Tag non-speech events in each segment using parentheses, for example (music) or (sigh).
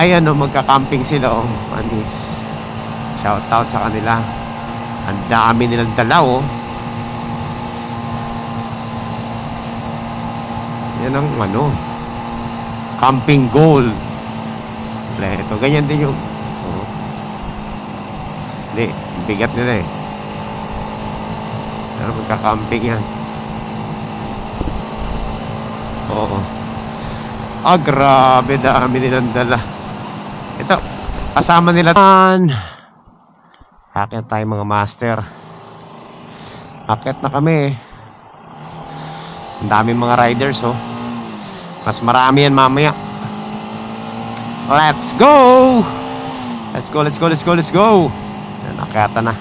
Ayan o, magka-camping sila o. Anis. Shout out sa kanila. Ang dami nilang dala o. Yan ang ano. Camping goal. Ito, ganyan din yung... Oh. Bigat nila eh. Pero magka-camping yan. Oo. Ah, grabe. Dami nilang dala. Ito, kasama nila. Akit tayo mga master. Akit na kami. Ang dami mga riders, oh. Mas marami yan mamaya. Let's go! Let's go, let's go, let's go, let's go! Nakata na.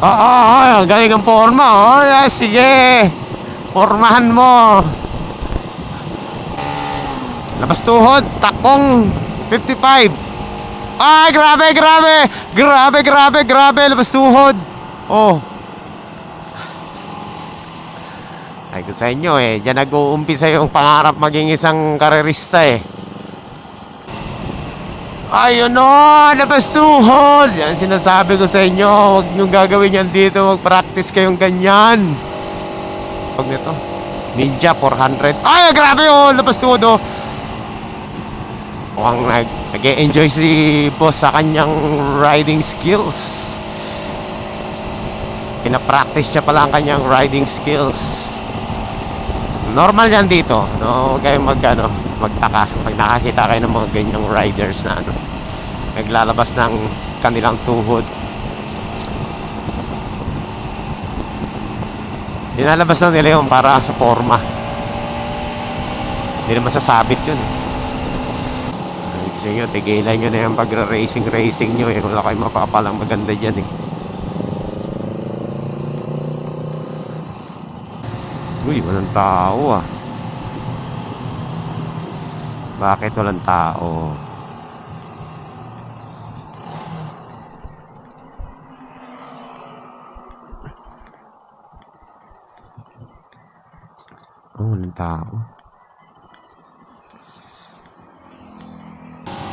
Oo, oh, oh, galing ang forma. Oh, sige. Formahan mo. Labas tuhod, takong 55. Ay, grabe, grabe. Grabe, grabe, grabe. Labas tuhod. Oh. Ay ko sa inyo eh, diyan nag-uumpisa yung pangarap maging isang karerista eh. Ayun o, labas tuhod. Yan sinasabi ko sa inyo, huwag niyong gagawin yan dito, mag-practice kayong ganyan. Huwag nito. Ninja 400. Ay, grabe oh, labas tuhod oh. Mukhang nag, nag-enjoy si boss sa kanyang riding skills. Pinapractice niya pala ang kanyang riding skills. Normal yan dito. No, huwag mag, ano, magtaka. Pag nakakita kayo ng mga ganyang riders na ano, naglalabas ng kanilang tuhod. Dinalabas na nila yun para sa forma. Hindi naman sasabit yun. Sabi ko sa inyo, tigilan nyo na yung pag-racing-racing nyo eh. Wala kayong mapapalang maganda dyan eh. Uy, walang tao ah. Bakit walang tao? Oh, walang tao.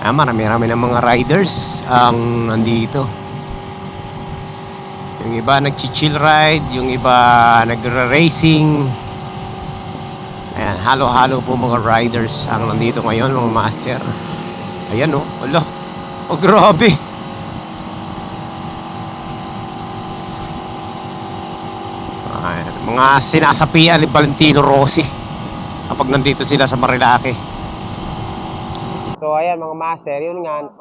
Ah, marami-rami ng mga riders ang nandito. Yung iba nag-chill ride, yung iba nagre-racing. Ayan, halo-halo po mga riders ang nandito ngayon, mga master. Ayan oh, ala. Oh, grabe. Ayan, mga sinasapian ni Valentino Rossi kapag nandito sila sa Marilake. So ayan mga master, yun nga.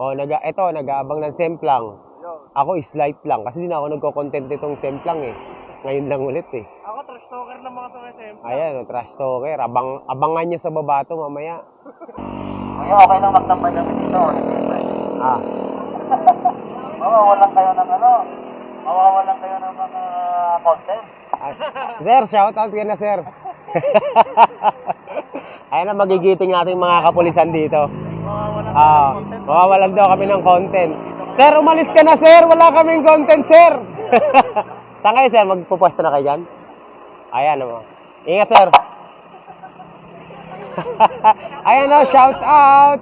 Oh, naga ito nag-aabang ng semplang. Ako is light lang kasi di na ako nagko-content nitong semplang eh. Ngayon lang ulit eh. Ako, trash talker ng mga sa SM. Ayan, oh, trash talker. Abang abangan niya sa baba to mamaya. Kuya, okay lang magtambay kami dito. Ah, (laughs) Mawawalan kayo ng ano? Mawawalan kayo ng mga content. ah. sir, shout out ka na sir. (laughs) Ayan na magigiting natin mga kapulisan dito. Mawawalan Ah, mawawalan daw kami ng content. Sir, umalis ka na sir. Wala kaming content, sir. (laughs) Saan kayo, sir? Magpupuesto na kayo dyan? Ayan naman. Ingat, sir. (laughs) Ayan o, shout out.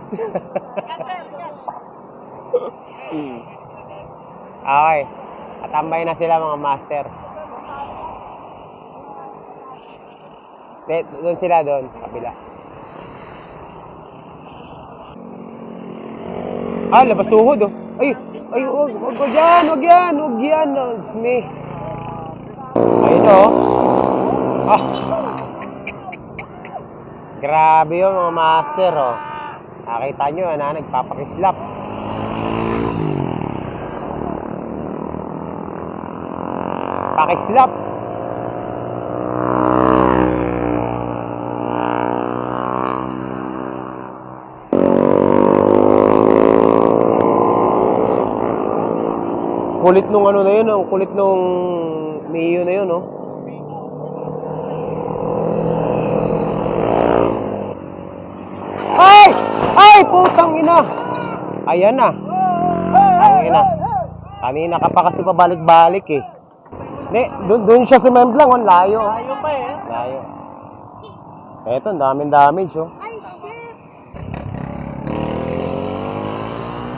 okay. Atambay na sila mga master. Doon sila doon, kabila. Ah, labas tuhod oh. Ay, ay, wag, wag, wag yan, wag yan, wag yan. Oh, me. Ayun oh. Ah. Grabe yun mga master oh. Nakita nyo, na, nagpapakislap. Pakislap. kulit nung ano na yun, ang kulit nung Mio na yun, no? Ay! Ay, putang ina! Ayan na. Ang ina. Kanina ka pa kasi pabalik-balik eh. Ne, dun, dun siya sumemblang, oh. ang layo. Layo pa eh. Layo. Eto, ang daming damage, oh. Ay, shit!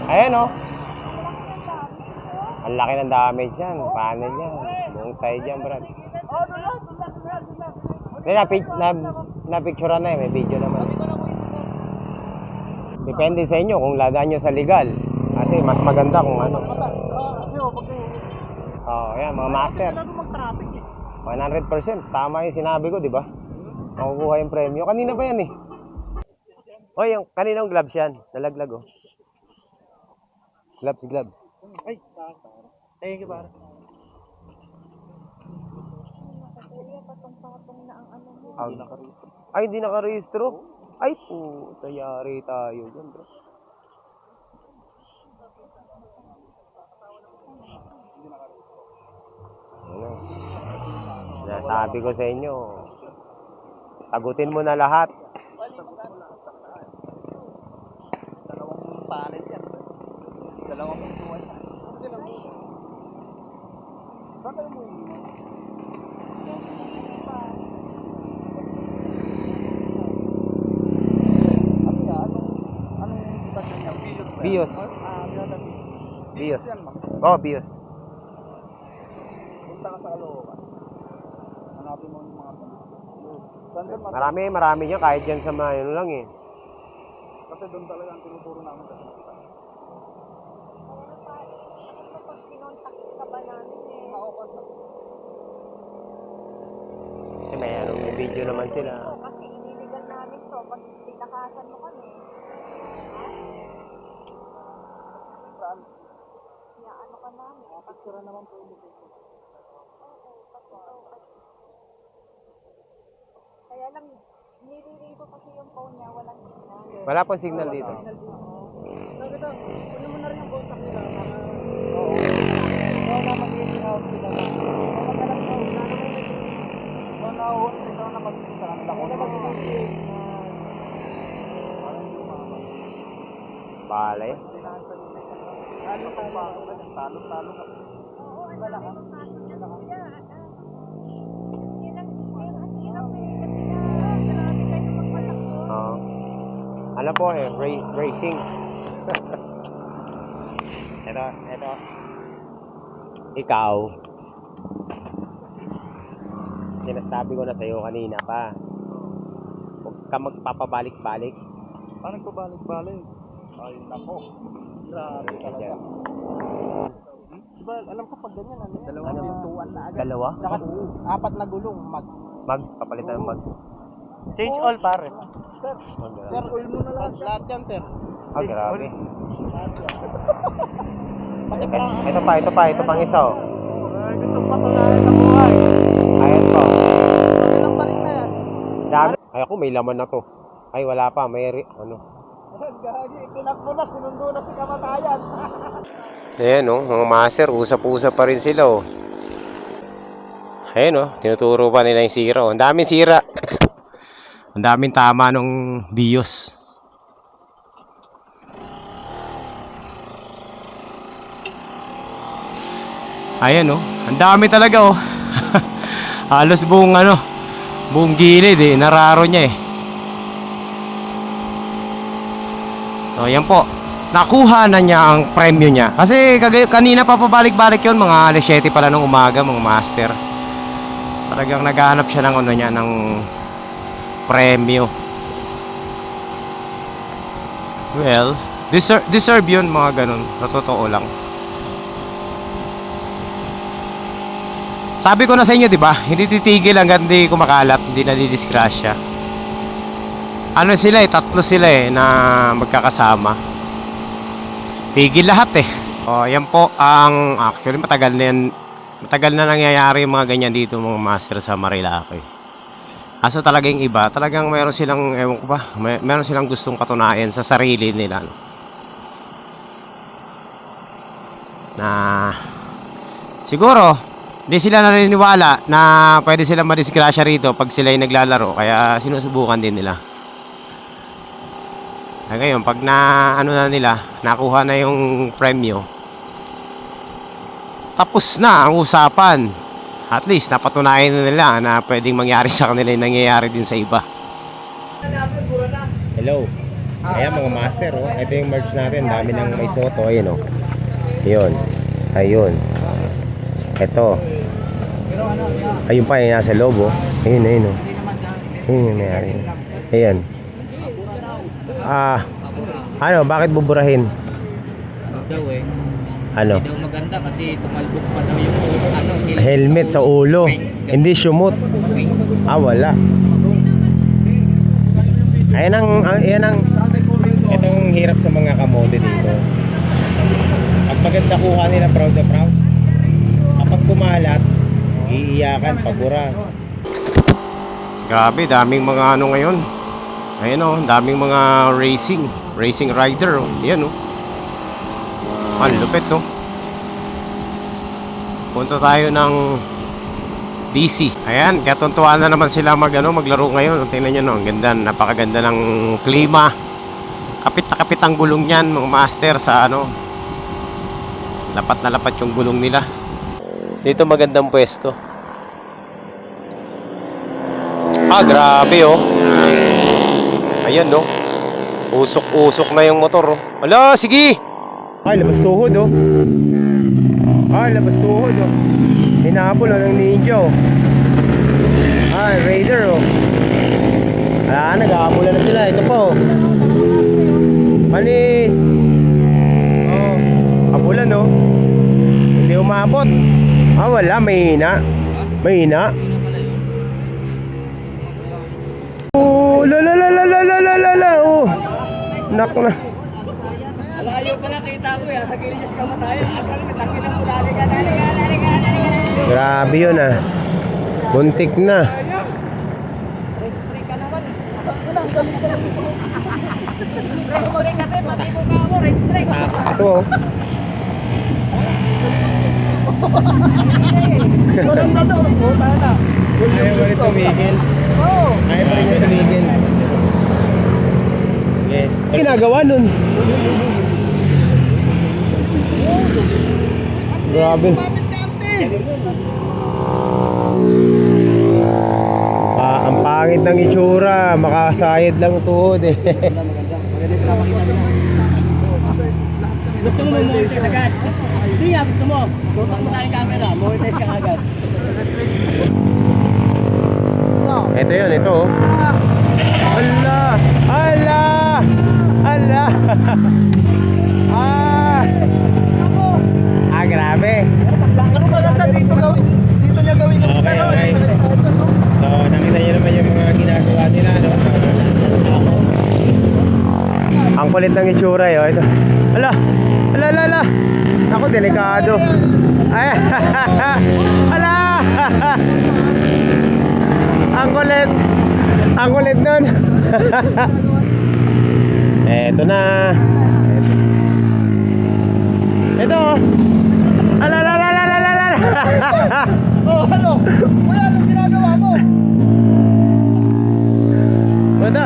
Ayan, oh. Ang laki ng damage yan. Panel yan. Buong side yan, Brad. Hindi, na, na, na picture na eh. May video naman. Depende sa inyo kung ladaan nyo sa legal. Kasi mas maganda kung ano. Oh, yan, mga master. 100%. Tama yung sinabi ko, di ba? Makukuha yung premyo. Kanina pa yan eh. O, yung kaninong gloves yan? Nalaglag oh. Gloves, gloves. Ay, thank you, pare. Ay, ay hindi nakarehistro. Ay, puta, yari tayo dyan, bro. Ano? Nasabi ko sa inyo, sagutin mo na lahat. Dalawang panel yan. Dalawang pintuan yan. Saan kayo mo Ano yan? Anong, anong sikat na niya? Bios? Bios. Ah, bios. Bios. ma'am. Oh, Bios. Punta ka sa kalooban. Hanapin mo yung mga mas- Marami, marami dyan, kahit dyan sa mga, ano lang eh. Kasi doon talaga ang tinuturo namin sa nakita. Kasi may, ano, may video naman sila. so, kasi iniligal namin to, pag tinakasan mo kami. Saan? Ya, ano ka namin? Picture naman po yung Kaya lang, nililigo kasi yung phone niya, walang signal. Wala pong signal dito. Nakita, kunin mo na rin ang contact nila. Oo. Oo, na mag-i-in out sila. Oo, magalang daw. Oo, na oo. Ikaw na mag-i-in sa kanila. Oo, na mag-i-in. Parang yung mga Bale. Tinasan nila. Talo ka ba? Talo, talo ka. Oo, ano ah, po eh, ra- racing. (laughs) ito, ito. Ikaw, sinasabi ko na sa'yo kanina pa, huwag ka magpapabalik-balik. Parang pabalik-balik. Ay, nako. Grabe talaga. Diba, alam ko pag ganyan, ano yan? Dalawang Ano? pintuan na agad. Dalawa? Tsaka apat na gulong, mags. Mags, papalitan ng mags. Change all, pare. Sir, Oh, grabe. sir, oil mo na lahat. Lahat yan, sir. Ah, grabe. Pati parang, Ito pa, ito pa, ito pang isa oh. ay, gusto pa tunayan sa buhay. Ayan po. Ilang balik na yan. Dami. Ay ako, may laman na to. Ay, wala pa. May, ano. Gagi, tinakbo na, sinundo na si kamatayan. (laughs) Ayan oh, mga master, usap-usap pa rin sila oh. Ayan oh, tinuturo pa nila yung sira oh. Ang daming sira. (laughs) Ang daming tama nung BIOS. Ayan oh, ang dami talaga oh. (laughs) Halos buong ano, buong gilid eh, nararo niya eh. So, yan po. Nakuha na niya ang premyo niya. Kasi kanina pa pabalik-balik yun, mga alas 7 pala ng umaga, mga master. Talagang naghahanap siya ng ano niya, ng premyo. Well, deserve, deserve yun mga ganun. Totoo lang. Sabi ko na sa inyo, di ba? Hindi titigil hanggang hindi kumakalat, hindi nadidisgrasya. Ano sila eh, tatlo sila eh, na magkakasama. Tigil lahat eh. O, yan po ang actually matagal na yan. Matagal na nangyayari yung mga ganyan dito mga master sa Marilake. Aso talaga yung iba, talagang meron silang, ewan ko ba, may, meron silang gustong katunayan sa sarili nila. no? Na, siguro, hindi sila naniniwala na pwede silang madisgrasya rito pag sila ay naglalaro, kaya sinusubukan din nila. Ay ngayon, pag na ano na nila, nakuha na yung premyo. Tapos na ang usapan. At least napatunayan na nila na pwedeng mangyari sa kanila yung nangyayari din sa iba. Hello. Ayan mga master oh. Ito yung merch natin. Dami ng may soto. Ayun oh. Ayun. Ayun. Ito. Ayun pa yung nasa loob oh. Ayun, ayun oh. Ayun yung mayari. Ayan. Ah, ano, bakit buburahin? daw eh. Ano? Daw maganda kasi tumalbok pa daw yung ano, Helmet sa ulo. Hindi sumot. Ah, wala. Ayan ang, ang yan ang itong hirap sa mga kamote dito. Pag maganda kuha nila proud na proud. Kapag kumalat, iiyakan, pabura. Grabe, daming mga ano ngayon. Ayan oh, daming mga racing, racing rider oh. Yan oh. Ang lupit oh. Punta tayo ng DC. Ayan, katuntuan na naman sila mag, ano, maglaro ngayon. Tingnan nyo, no, ang ganda, napakaganda ng klima. Kapit na kapit ang gulong niyan, mga master, sa ano. Lapat na lapat yung gulong nila. Dito magandang pwesto. Ah, grabe, oh. Ayan, no. Usok-usok na yung motor, oh. Hala, sige! Ay, labas tuhod, oh. Ay, labas tuhod, oh. Hinabol oh, ng ninja oh. Ay, raider oh. Wala, nag-aabulan na sila. Ito po oh. Panis. Oh, abulan oh. Hindi umabot. Ah, wala. Mahina. Mahina. Nako na. Alayo pa nakita ko ya sa Gilias kamatayan. Laki ng ulali ka. Grabe yun ah. Buntik na. Ah, ito oh. Walang na to. Buta na. Ayaw pa rin tumigil. Oo. Ayaw pa rin tumigil. Okay. Ginagawa nun. Grabe. Ah, ang pangit ng itsura, makasayad lang tuhod eh. Gusto mo monetize agad? Hindi gusto mo. Tutok mo tayong camera, monetize ka agad. Ito yun, ito oh. Ala! Ala! Ala! Ah! Ah, grabe. Ano ba lang dito gawin? Dito niya gawin yung Okay, okay. So, nakita niyo naman yung mga ginagawa nila, no? Ang kulit ng itsura, yo. Ito. Ala! Ala, ala, ala! Ako, delikado. Ay! (laughs) ala! Ang kulit! Ang kulit nun! (laughs) Eto na! Ito! oh. Ala, ala, ala, ala, ala, ala! Oh, ano? Wala, anong ginagawa mo? Wala,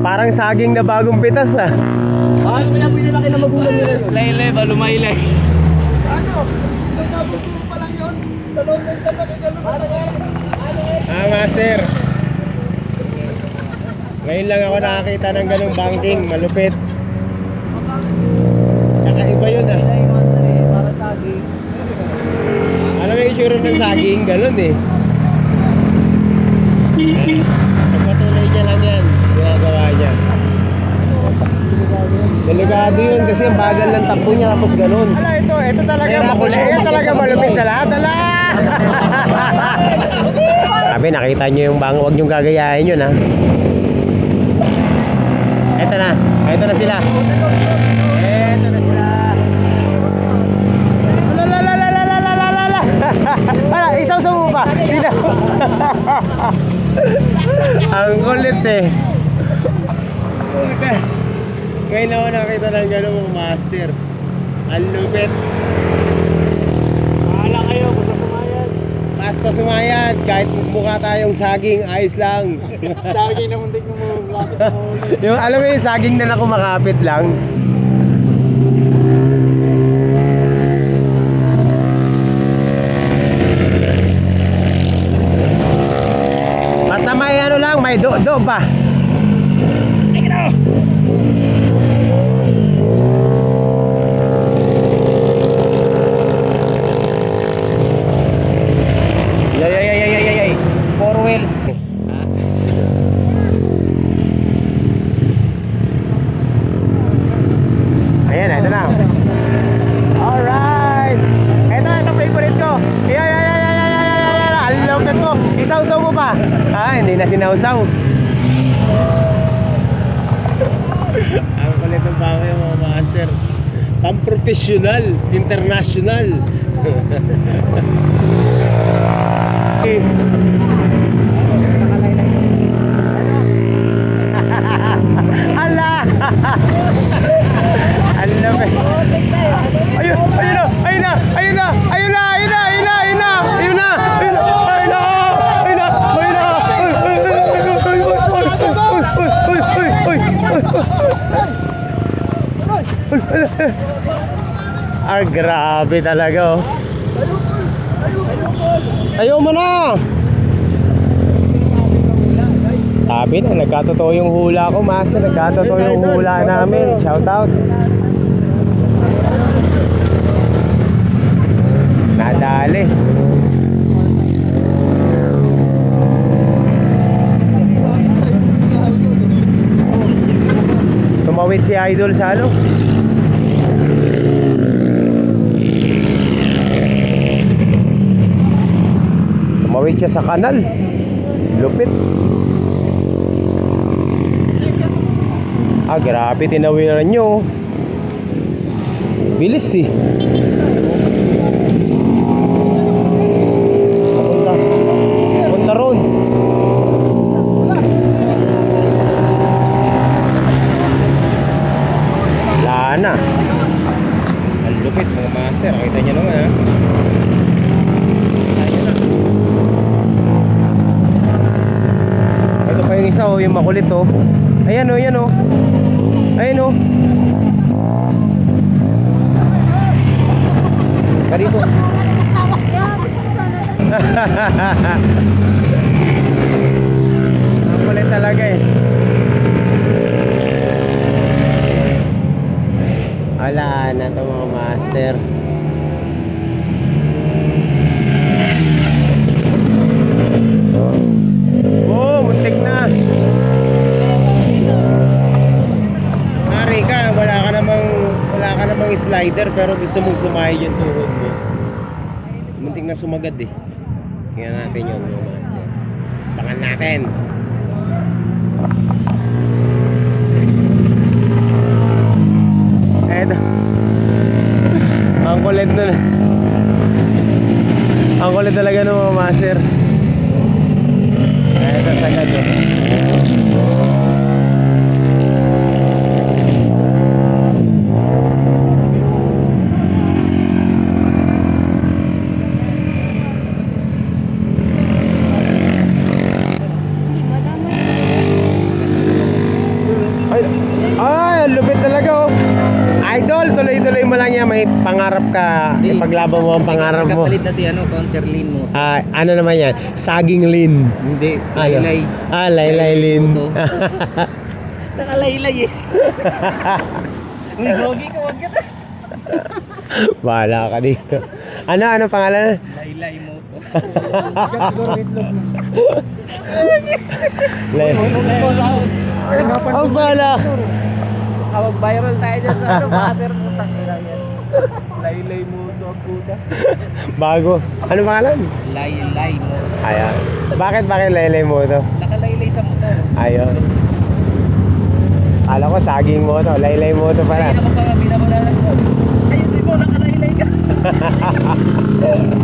parang saging na bagong pitas ah. Paano mo yan pinalaki na magulang nila yun? Layle ba, lumaylay? Ano? Nagkabuto pa lang yun? Sa loob ng dyan na kagano Ah, master. Ngayon lang ako nakakita ng ganung banking, malupit. Kakaiba yun ah. Ay, master eh, para sa akin. Alam mo yung itsura ng saging, ganun eh. Pagpatuloy niya lang yan, ginagawa niya. Delikado yun kasi ang bagal ng takbo niya tapos ganun. Ala, ito, ito talaga makulit. Ito talaga malupit sa lahat. Ala! Sabi, nakita niyo yung bang, huwag niyong gagayahin yun ha. Ito na. Ito na sila. Ito na sila. (laughs) Ala, isaw sa mo pa. Sina. Ang kulit eh. Ngayon ako nakita ng gano'ng master. Ang lupit. Basta sumayad, kahit mukha tayong saging, ayos lang. (laughs) Lagi na muntik mo lapit mo. yung, alam mo yung saging na nakumakapit lang. Basta may ano lang, may do-do ba? Hindi na sinausaw. Ang kulit ng bago yung mga master. Pang-professional, international. (laughs) Eh, Ah, grabe talaga oh. Ayaw mo na! Sabi na, nagkatotoo yung hula ko, master. Nagkatotoo yung hula namin. Shout out. Nadali. Tumawid si Idol sa ano? Siya sa kanal. Lupit. Ah, grabe, tinawiran nyo. Bilis eh. Papunta. Papunta ron. Wala na. Ang lupit mga master. Kita nyo naman ha. Ayun na. Ito pa yung makulit oh. Ayan oh, ayan oh. Ayan oh. Karito. Ang (laughs) kulit talaga eh. Wala na to mga master. Oh, muntik na. Mari ka, wala ka namang wala ka slider pero gusto mong sumahay yung tuhod mo. Muntik na sumagad eh. Tingnan natin yun mga master. Pangan natin. Eto. Ang kulit nun. Ang kulit talaga ng mga master. Eto sagad oh. Ay, ay, ang lupit talaga oh. Idol, tuloy-tuloy mo lang yan. May pangarap Ipaglaban mo ang pangarap mo. Nagkapalit na si ano, counter lean mo. Ah, ano naman yan? Saging lin. Hindi, Ano? laylay. Ah, laylay lin. Moto. (laughs) Nakalaylay eh. (laughs) Uy, gogi ka, wag ka Bahala ka dito. Ano, ano pangalan? Laylay mo to. (laughs) Lay. Oh, bahala. Awag viral tayo dyan sa ano, mater mo. Takira yan. Laylay mo puta. (laughs) Bago. Ano pangalan? Laylay mo. Ayan. Bakit, bakit laylay mo to? Nakalaylay sa motor. Ayun. Kala ko saging mo to. Laylay mo to pala. Kaya naman pa nga binabalalan ko. Ayusin mo, nakalaylay ka. (laughs)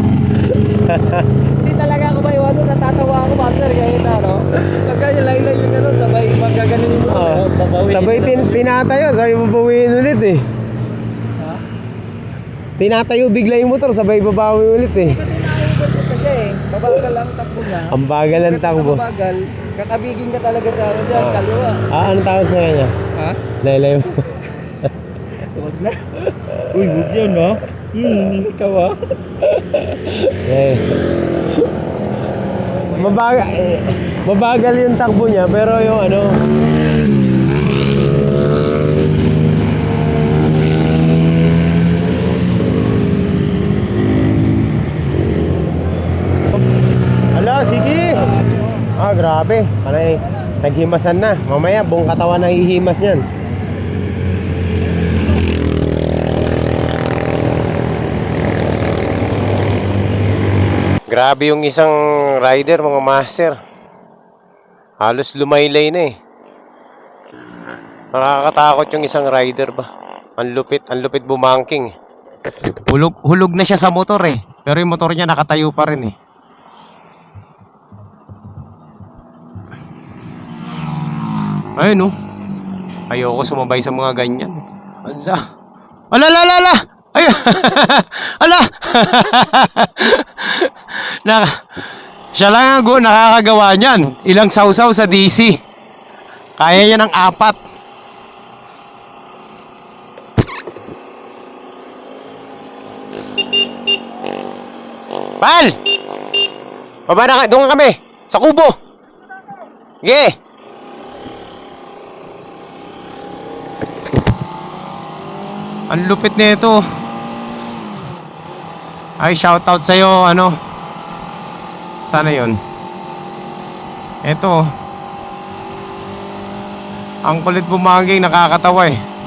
Hindi talaga ako maiwasan, natatawa ako master kahit ano. Pagka yung laylay yung gano'n, sabay magagaling mo. Oh. Sabay tin na- tinatayo. Sabay babawiin ulit eh. Tinatayo bigla yung motor. Sabay babawi ulit eh. Kasi naiiwasan ka siya eh. Mabagal lang takbo niya. Ang bagal ng takbo. Mabagal, kakabigin ka talaga sa ano dyan, Ah. kaliwa. Ah, anong tawag sa kanya? Ha? Laylay mo. Huwag na. Uy, huwag yan ha. Hmm, ikaw ha. Eh. Mabagal, eh, mabagal yung takbo niya pero yung ano Hala, sige. Ah, grabe. Panay, naghimasan na. Mamaya, buong katawan na hihimas niyan. Grabe yung isang rider, mga master. Halos lumaylay na eh. Nakakatakot yung isang rider ba? Ang lupit, ang lupit bumangking. Hulog, hulog na siya sa motor eh. Pero yung motor niya nakatayo pa rin eh. Ayun oh. Ayoko sumabay sa mga ganyan. Ala. Ala, ala, ala, ala! Ay! (laughs) ala! (laughs) na, siya lang ang nakakagawa niyan. Ilang sausaw sa DC. Kaya niya ng apat. Pal! Baba na ka, doon kami. Sa kubo. Sige. Ang lupit nito. Ay, shoutout sa'yo, ano. Sana yon. Ito. Ang kulit bumanging nakakatawa eh.